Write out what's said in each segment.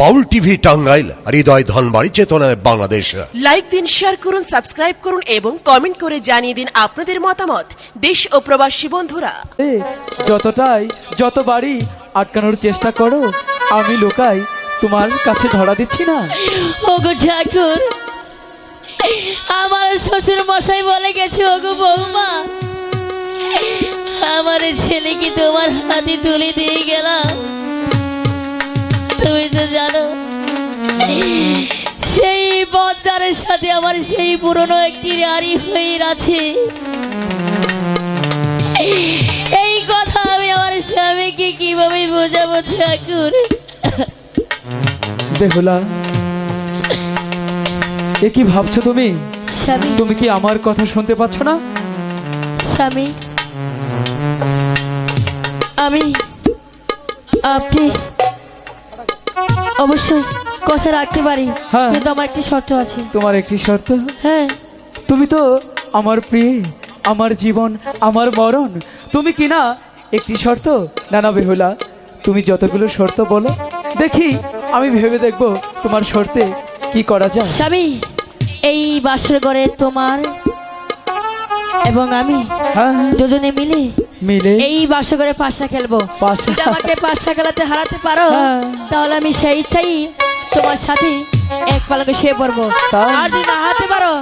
বাউল TV Tangail হৃদয় ধনবাড়ি চেতনায় Bangladesh. Like দিন share করুন সাবস্ক্রাইব করুন এবং কমেন্ট করে জানিয়ে দিন আপনাদের মতামত। দেশ ও প্রবাসী বন্ধুরা। যতটাই যতবারই আটকানোর চেষ্টা করো আমি লোকাই তোমার কাছে ধরা দিচ্ছি না। ওগো ঠাকুর আমার শ্বশুর মশাই বলে গেছে ওগো বৌমা আমার ছেলে কি তোমার হাতে তুলে দিয়ে গেলাম? তুমি তো জানো। সেই পদ্মারের সাথে আমার সেই পুরনো একটি নারী হয়ে আছে এই কথা আমি আমার স্বামীকে কীভাবে বোঝাবো ঠাকুর? বেহুলা এ কি ভাবছ তুমি? স্বামী। তুমি কি আমার কথা শুনতে পাচ্ছ না? স্বামী আমি আপনি অবশ্যই কথা রাখতে পারি হ্যাঁ। কিন্তু আমার একটি শর্ত আছে। তোমার একটি শর্ত? হ্যাঁ। তুমি তো আমার প্রিয় আমার জীবন আমার মরণ তুমি কি না? একটি শর্ত? না না বেহুলা তুমি যতগুলো শর্ত বলো দেখি আমি ভেবে দেখব তোমার শর্তে কি করা যায়। স্বামী এই বাসর ঘরে তোমার এবং আমি হ্যাঁ? হ্যাঁ, দুজনে মিলে মিলে? এই বাসর ঘরে পাশা খেলব। যদি আমাকে পাশা খেলাতে হারাতে পারো হ্যাঁ। তাহলে আমি সেই ইচ্ছাই তোমার সাথে এক পালকে শুয়ে পড়ব। আর যদি না হারাতে পারো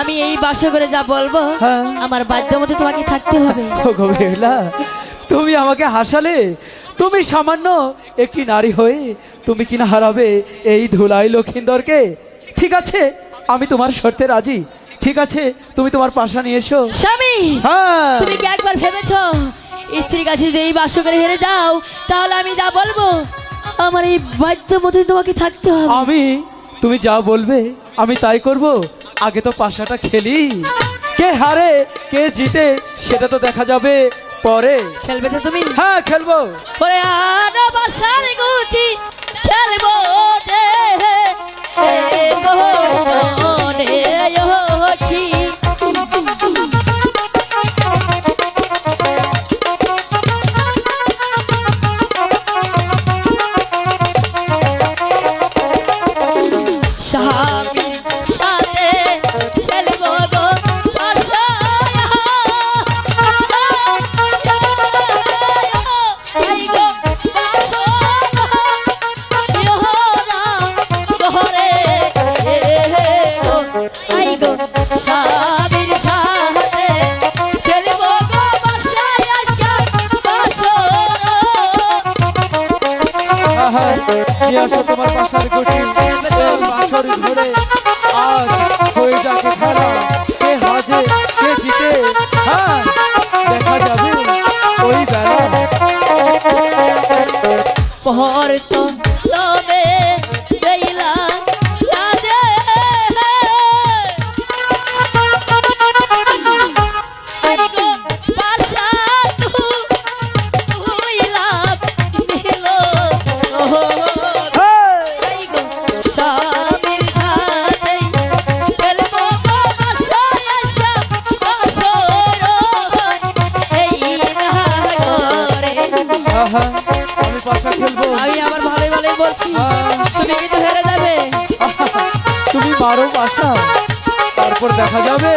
আমি এই বাসর ঘরে যা বলব হ্যাঁ। আমার বাধ্য মতো তোমাকে থাকতে হবে। তুমি আমাকে হাসালে তুমি সামান্য একটি নারী হয়ে তুমি কিনা হারাবে এই ধুলাই লক্ষিন্দরকে। ঠিক আছে আমি তোমার শর্তে রাজি। ঠিক আছে তুমি তোমার পাশা নিয়ে এসো। স্বামী হ্যাঁ। তুমি কি একবার ভেবেছো স্ত্রীর কাছে যদি এই বাসর ঘরে হেরে যাও তাহলে আমি যা বলব আমার এই বাধ্য মতো তোমাকে থাকতে হবে। আমি তুমি যা বলবে আমি তাই করব। আগে তো পাশাটা খেলি। কে হারে কে জিতে সেটা তো দেখা যাবে পরে। খেলবে তো তুমি? হ্যাঁ খেলব। ওরে আনা বাসার গুটি খেলব দে হয়ে তারপর দেখা যাবে।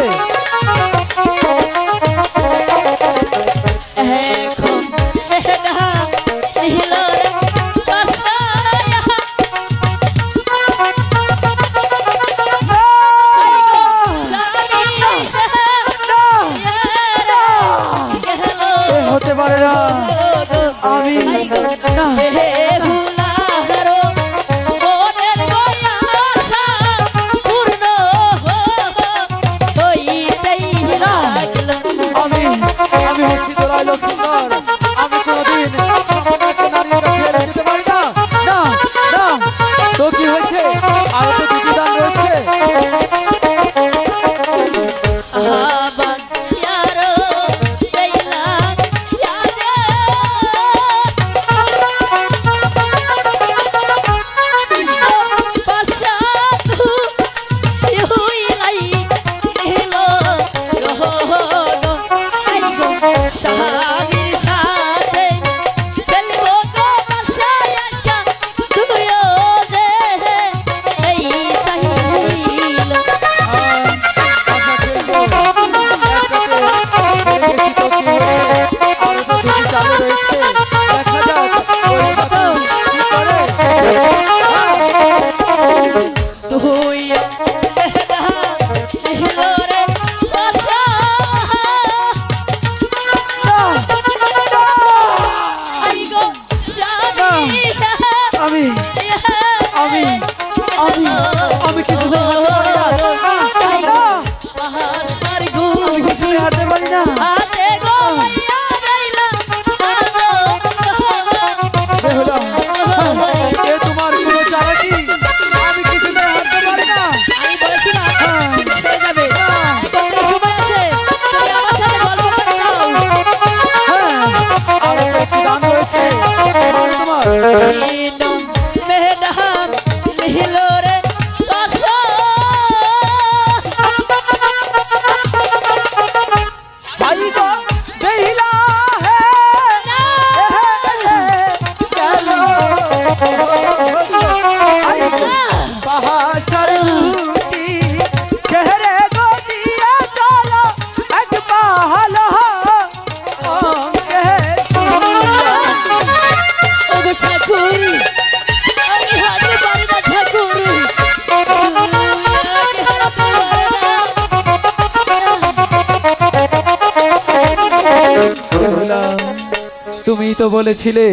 বলেছিলে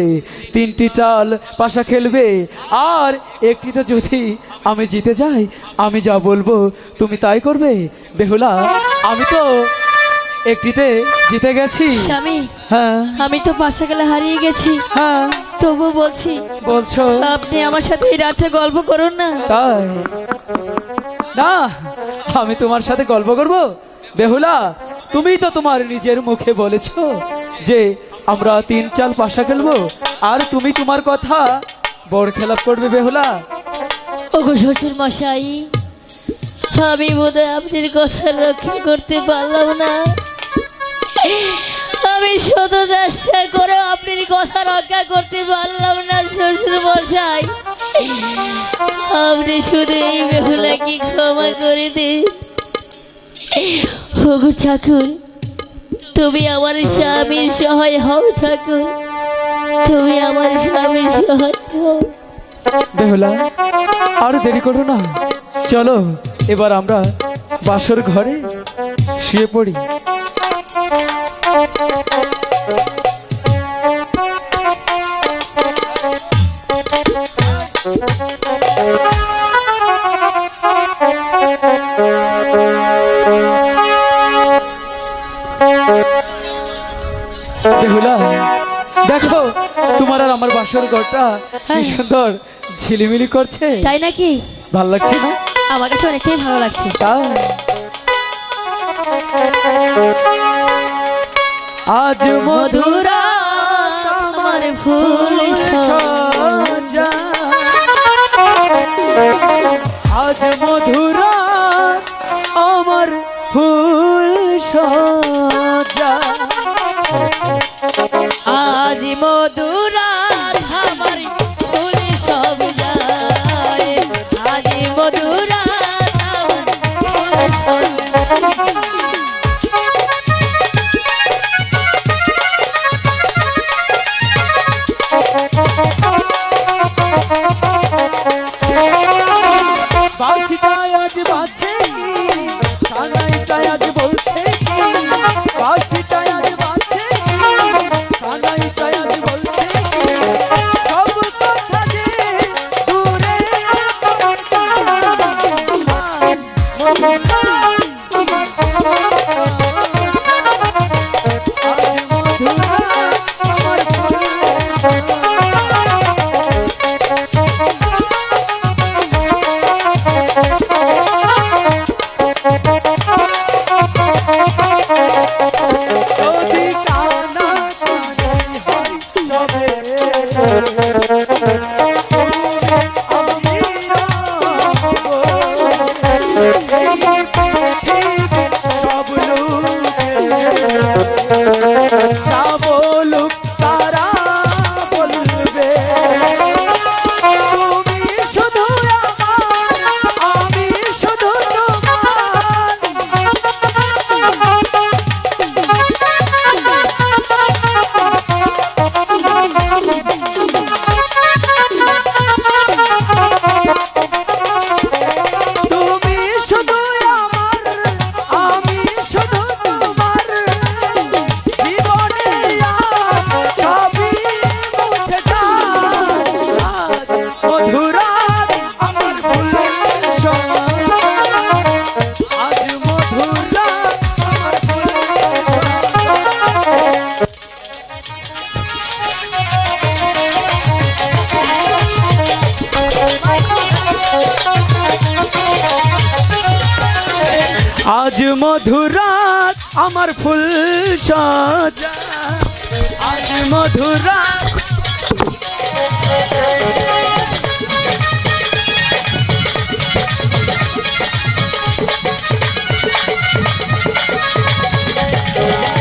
তিনটি চাল পাশা খেলবে আর একটিতে যদি আমি জিতে যাই আমি যা বলব তুমি তাই করবে। বেহুলা আমি তো একটিতে জিতে গেছি। স্বামী হ্যাঁ। আমি তো পাশে গেলে হারিয়ে গেছি। হ্যাঁ। তবু বলছি বলছো? আপনি আমার সাথে এই রাতটা গল্প করুন না। তাই? না আমি তোমার সাথে গল্প করব। বেহুলা তুমি তো তোমার নিজের মুখে বলেছ যে আমরা তিন চাল পাশা খেলব। আর তুমি তোমার কথা বড় খেলাপ করবে বেহুলা। ওগো শ্বশুর মশাই আমি বোধহয় আপনার কথা রক্ষা করতে পারলাম না। আমি শত চেষ্টা করে আপনার কথা রক্ষা করতে পারলাম না, শ্বশুর মশাই। আপনি শুধু এই বেহুলাকে ক্ষমা করে দিন। ঠাকুর তুমি আমার স্বামীর সহায় হও ঠাকুর। তুমি আমার স্বামীর সহায় হও। বেহুলা, আর দেরি করো না। চলো, এবার আমরা বাসর ঘরে শুয়ে পড়ি। আমার বাসর ঘরটা কি হ্যাঁ। সুন্দর ঝিলিমিলি করছে? তাই নাকি? ভালো লাগছে না? আমার কাছে অনেকটাই ভালো লাগছে। আজ মধুরা আমার ফুল আজ মধুরা আমার ফুল সজা আজ মধুরাত আমার ফুল সাজা আজ মধুরাত আহ!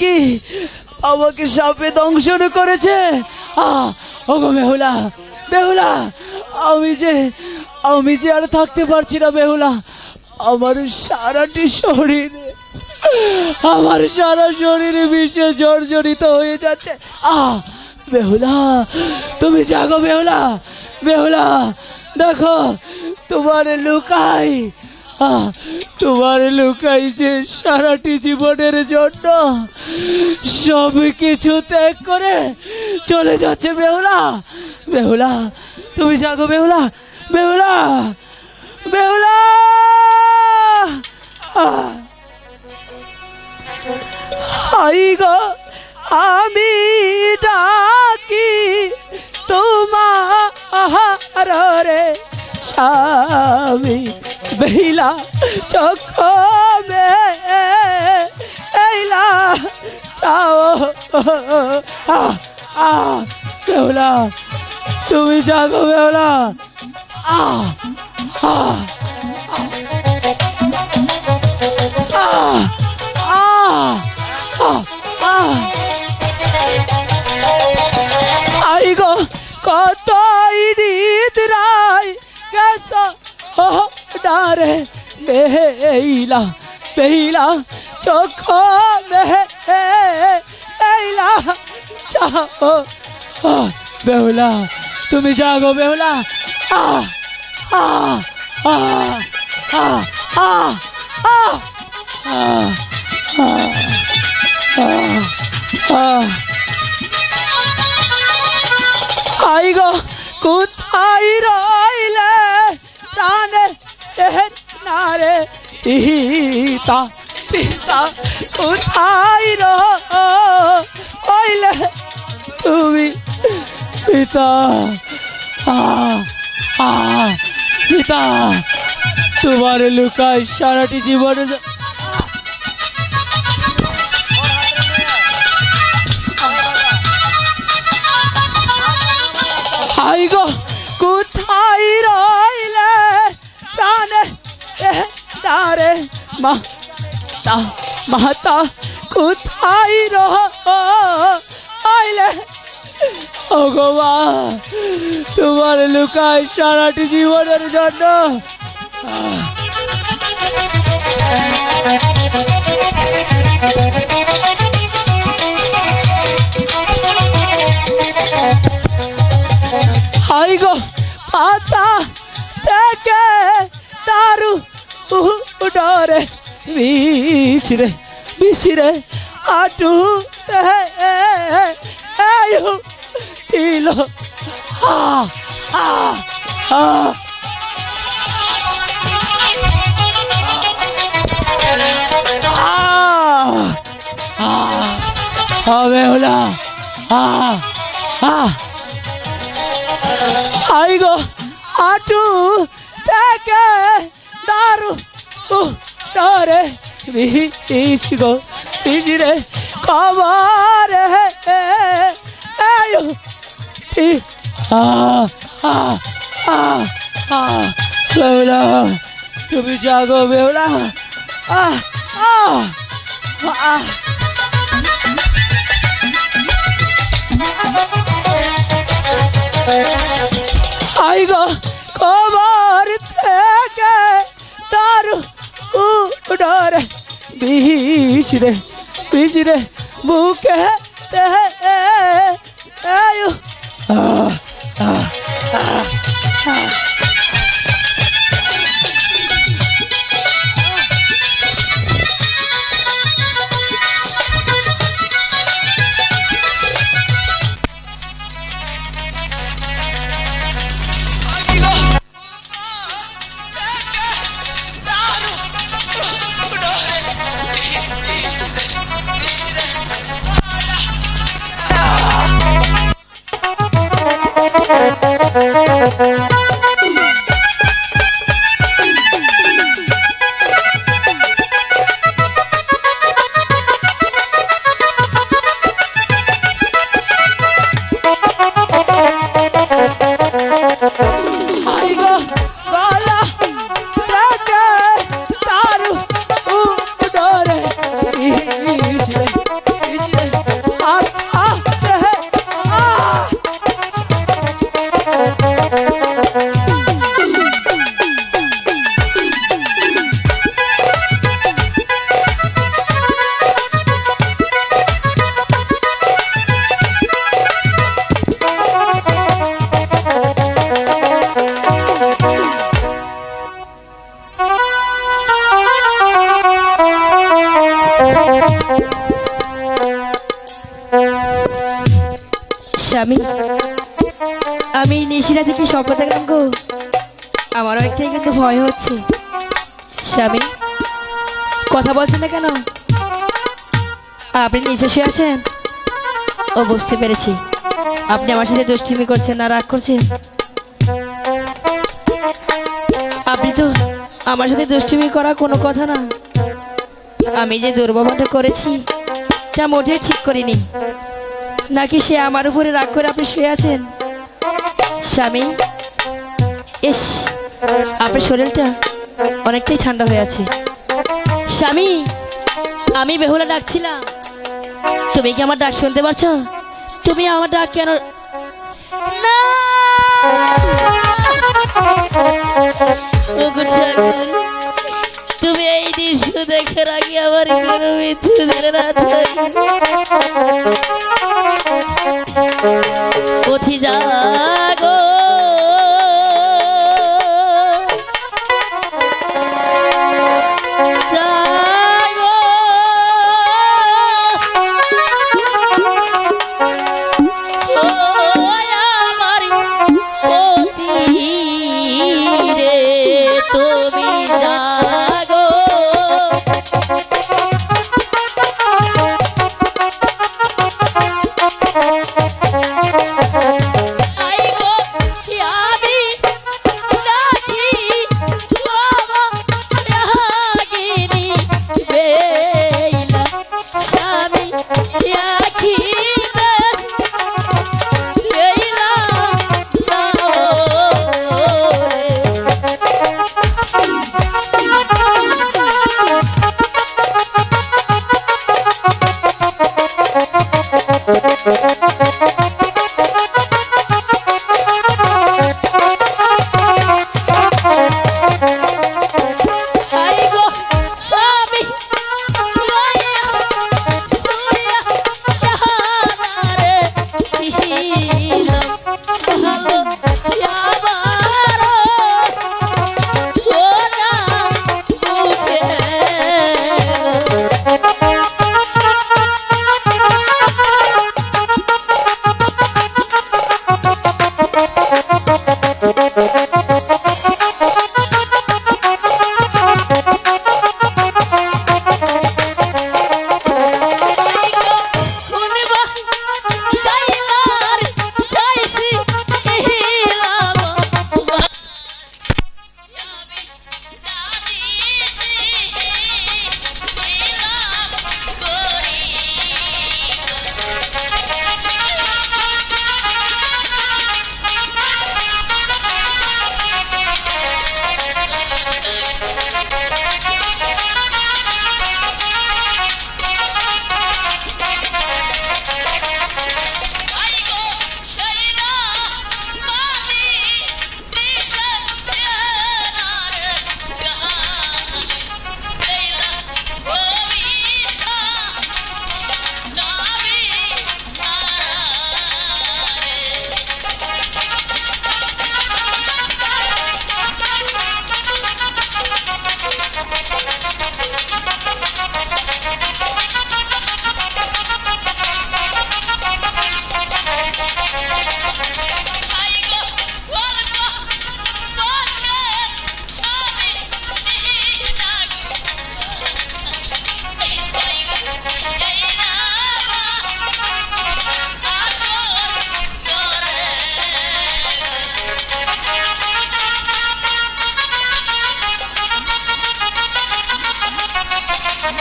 কি আমাকে সাপে দংশন করেছে! ওগো বেহুলা আমি যে আমি যে আর থাকতে পারছি না বেহুলা, আমার সারাটি শরীরে, আমার সারা শরীরে বিষে জর্জরিত হয়ে যাচ্ছে আহ বেহুলা, তুমি জাগো বেহুলা বেহুলা, দেখো, তোমার লুকাই তোমার লুকাই যে সারাটি জীবনের জন্য সব কিছু ত্যাগ করে চলে যাচ্ছে বেহুলা। বেহুলা, তুমি জাগো বেহুলা বেহুলা বেহুলা! আহ! হাই গো, আমি ডাকি তোমার রে। স্বামী বেহিলা চক্ষ এইলা চাও। আ বেহুলা তুমি জাগো বেহুলা আ আ আ আ আ আই গো কত নিদ্রায় कैसा? हो डारे बेला बेला चोखो में बेला चाहो। বেহুলা তুমি জাগো বেহুলা আ আ আ আ আ আ আই গো কোথায় রইলা প্রাণে নারে পিতা পিতা কোথায় রইলে তুমি পিতা পিতা তোমার লুকায় সারাটি জীবনে তারে মা তা মাতা, কোথায় রইলে ও গো মা তোমার লুকায় সারাটি জীবনের জন্য। হাই গো পাতা থেকে দারু ডরে বিশরে বিশরে আটু আয়ু কিলো, আ আ আ। হবে হলা আ আ। হাই গো আটু থেকে দারু। ডরে বিষ গো বিজরে কবার আয়ো, ই, আ আ আ আ বেউলা তুমি জাগো বেউলা আ আ আ। হাই গো, কবার থেকে দারু উডরে বিষ রে বিষ রে বুকে আয়ু হাই আপনি নিচে শুয়ে আছেন? ও, বুঝতে পেরেছি। আপনি আমার সাথে দুষ্টিমি করছেন না, রাগ করছেন? আপনি তো আমার সাথে দুষ্টিমি করা কোনো কথা না। আমি যে দুর্ব্যবহারটা করেছি, তা মোটেই ঠিক করিনি। নাকি সে আমার উপরে রাগ করে আপনি শুয়ে আছেন? স্বামী এস আপনার শরীরটা অনেকটাই ঠান্ডা হয়ে আছে। স্বামী, আমি বেহুলা ডাকছিলাম। তুমি কি আমার ডাক শুনতে পারছ তুমি আমার ডাক কেন তুমি এই দৃশ্য দেখে রাখি আমার কোনো মৃত্যু দিলে না। পথি জাগো